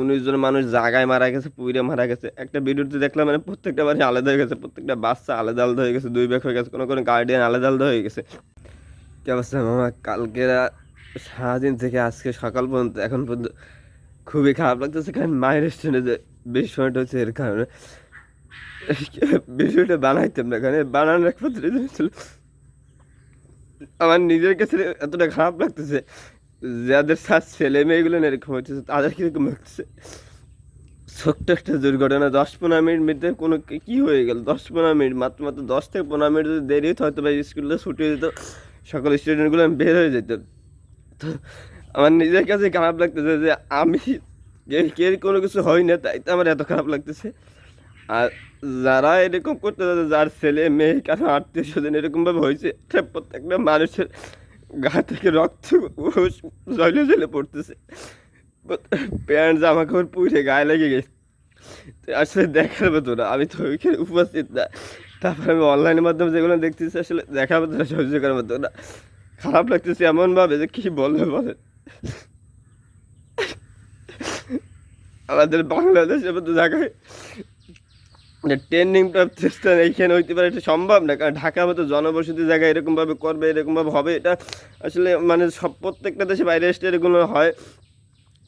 উনিশ জন মানুষ জায়গায় মারা গেছে, পুইরে মারা গেছে। একটা ভিডিওতে দেখলাম মানে প্রত্যেকটা বাড়ি আলাদা হয়ে গেছে, প্রত্যেকটা বাচ্চা আলাদা আলাদা হয়ে গেছে, দুই ব্যাগ হয়ে গেছে, কোনো কোনো গার্ডিয়ান আলাদা আলাদা হয়ে গেছে। কি অবস্থা মামা? কালকে সারাদিন থেকে আজকে সকাল পর্যন্ত, এখন পর্যন্ত খুবই খারাপ লাগতেছে, কারণ মায়ের স্টেশনে যে বেশ সময়টা হচ্ছে এর কারণে। ভিডিওটা বানাইতাম না, কারণ বানানোর এক পত্র ছিল। আমার নিজের কাছে এতটা খারাপ লাগতেছে যাদের সাথ ছেলে মেয়েগুলো এরকম হচ্ছে, তাদের কীরকম হচ্ছে? ছোট্ট একটা দুর্ঘটনা, দশ পনেরো মিনিট মধ্যে কোনো কি- হয়ে গেল? দশ পনেরো মিনিট, মাত্র মাত্র দশ থেকে পনেরো মিনিট যদি দেরি হতো হয়তো বা স্কুলে ছুটি হয়ে যেত সকল স্টুডেন্টগুলো বের হয়ে যেত তো আমার নিজের কাছে খারাপ লাগতেছে যে আমি কে কোনো কিছু হয় না, তাই তো আমার এত খারাপ লাগতেছে। আর যারা এরকম করতে যার ছেলে মেয়ে, কারও আত্মীয় স্বজন এরকমভাবে হয়েছে প্রত্যেকটা মানুষের গা থেকে রক্ত জলে জলে পড়তেছে। প্যান্ট জামা কাপড় পুড়ে গায়ে লেগে গেছে। আসলে দেখার মতো না, আমি তো ওইখানে উপস্থিত না। তারপর আমি অনলাইনের মাধ্যমে যেগুলো দেখতেছি, আসলে দেখার মতো না, সহ্য করার মতো না। খারাপ লাগতেছে এমনভাবে যে, কী বলবে বলেন? আমাদের বাংলাদেশের মতো জায়গায় ট্রেন্ডিং প্রাপ্ত স্থান এইখানে হইতে পারে, এটা সম্ভব না। কারণ ঢাকার মতো জনবসতি জায়গায় এরকমভাবে করবে এরকমভাবে হবে, এটা আসলে মানে সব প্রত্যেকটা দেশে বাইরে এসে এরকম হয়।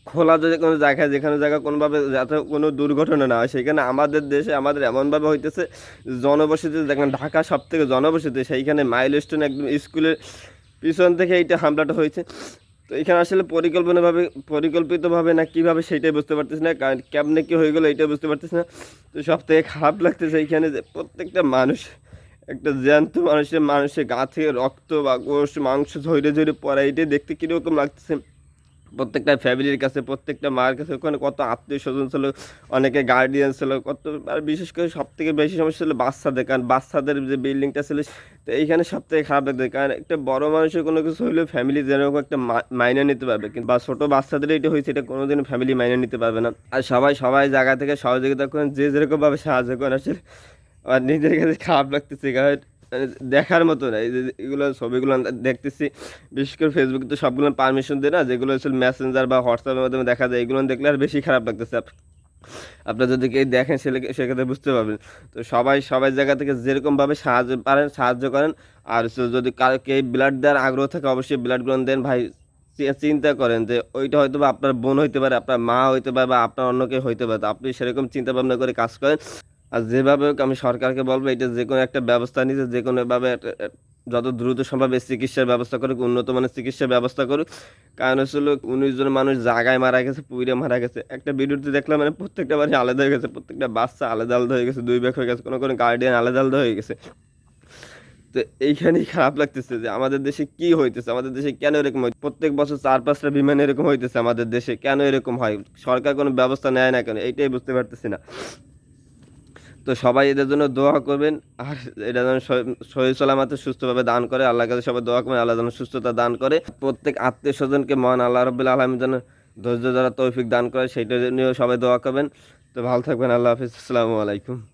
খোলা যদি কোনো জায়গায়, যেখানে জায়গা কোনোভাবে যাতে কোনো দুর্ঘটনা না হয়, সেখানে আমাদের দেশে আমাদের এমনভাবে হইতেছে, জনবসতি দেখেন ঢাকা সব থেকে জনবসতি, সেইখানে মাইল স্টোন একদম স্কুলের পিছন থেকে এইটা হামলাটা হয়েছে। তো এখানে আসলে পরিকল্পনাভাবে, পরিকল্পিতভাবে না কীভাবে সেইটাই বুঝতে পারতেছি না, কারণ কেমনে কী হয়ে গেলো এইটাই বুঝতে পারতেছি না। তো সব থেকে খারাপ লাগতেছে এইখানে যে প্রত্যেকটা মানুষ, একটা জ্যান্ত মানুষের মানুষের গা থেকে রক্ত বা গোষ্ঠ মাংস ঝরে ঝরে পড়া এইটাই দেখতে কীরকম লাগতেছে। প্রত্যেকটা ফ্যামিলির কাছে, প্রত্যেকটা মার কাছে, ওখানে কত আত্মীয় স্বজন ছিল, অনেকে গার্ডিয়ান ছিল, কত, আর বিশেষ করে সব থেকে বেশি সমস্যা ছিল বাচ্চাদের, কারণ বাচ্চাদের যে বিল্ডিংটা ছিল, তো এইখানে সব থেকে খারাপ লাগবে কারণ একটা বড় মানুষের কোনো কিছু হলেও ফ্যামিলি যেরকম একটা মাইনে নিতে পারবে, কিন্তু বা ছোটো বাচ্চাদের এটা হয়েছে, এটা কোনোদিনও ফ্যামিলি মাইনে নিতে পারবে না। আর সবাই সবাই জায়গা থেকে সহযোগিতা করেন, যে যেরকমভাবে সাহায্য করেন আসলে, আর নিজের কাছে খারাপ লাগতেছে, কারণ দেখার মতো না। এগুলো ছবিগুলো দেখতেছি। বিশেষ করে ফেসবুকে তো সবগুলো পারমিশন দেয় না, যেগুলো আসলে মেসেঞ্জার বা হোয়াটসঅ্যাপের মাধ্যমে দেখা যায়। এগুলো দেখলে আর বেশি খারাপ লাগতেছে। আপ- আপনারা যদি কেউ দেখেন, সেলে সেক্ষেত্রে বুঝতে পারবেন। তো সবাই সবাই জায়গা থেকে যেরকমভাবে সাহায্য পারেন, সাহায্য করেন। আর যদি কারও কে ব্লাড দেওয়ার আগ্রহ থাকে, অবশ্যই ব্লাডগুলো দেন। ভাই চিন্তা করেন যে ওইটা হয়তো বা আপনার বোন হইতে পারে, আপনার মা হইতে পারে বা আপনার অন্য কেউ হইতে পারে। তো আপনি সেরকম চিন্তা ভাবনা করে কাজ করেন। আর যেভাবে হোক আমি সরকারকে বলব, এটা যে কোনো একটা ব্যবস্থা নিতে, যে কোনোভাবে যত দ্রুত সম্ভব চিকিৎসার ব্যবস্থা করুক, উন্নত মানের চিকিৎসার ব্যবস্থা করুক। কারণ হচ্ছিল উনিশ জন মানুষ জায়গায় মারা গেছে, পুইরে মারা গেছে। একটা ভিডিওতে দেখলাম মানে প্রত্যেকটা বাড়ি আলাদা হয়ে গেছে, প্রত্যেকটা বাচ্চা আলাদা আলাদা হয়ে গেছে, দুই ব্যাগ হয়ে গেছে, কোনো কোনো গার্ডিয়ান আলাদা আলাদা হয়ে গেছে। তো এইখানেই খারাপ লাগতেছে যে আমাদের দেশে কি হইতেছে, আমাদের দেশে কেন এরকম হয় প্রত্যেক বছর চার পাঁচটা বিমান এরকম হইতেছে আমাদের দেশে, কেন এরকম হয়? সরকার কোনো ব্যবস্থা নেয় না কেন? এইটাই বুঝতে পারতেছি না। তো সবাই এদের জন্য দোয়া করবেন। আর এটা যেন শরীর সালামাতে সুস্থভাবে দান করে আল্লাহ কাছে সবাই দোয়া করবেন, আল্লাহ যেন সুস্থতা দান করে। প্রত্যেক আত্মীয় স্বজনকে মহান আল্লাহ রব্বুল আলমী যেন ধৈর্য দ্বারা তৌফিক দান করে, সেইটা নিয়েও সবাই দোয়া করবেন। তো ভালো থাকবেন, আল্লাহ হাফিজ। আসসালামু আলাইকুম।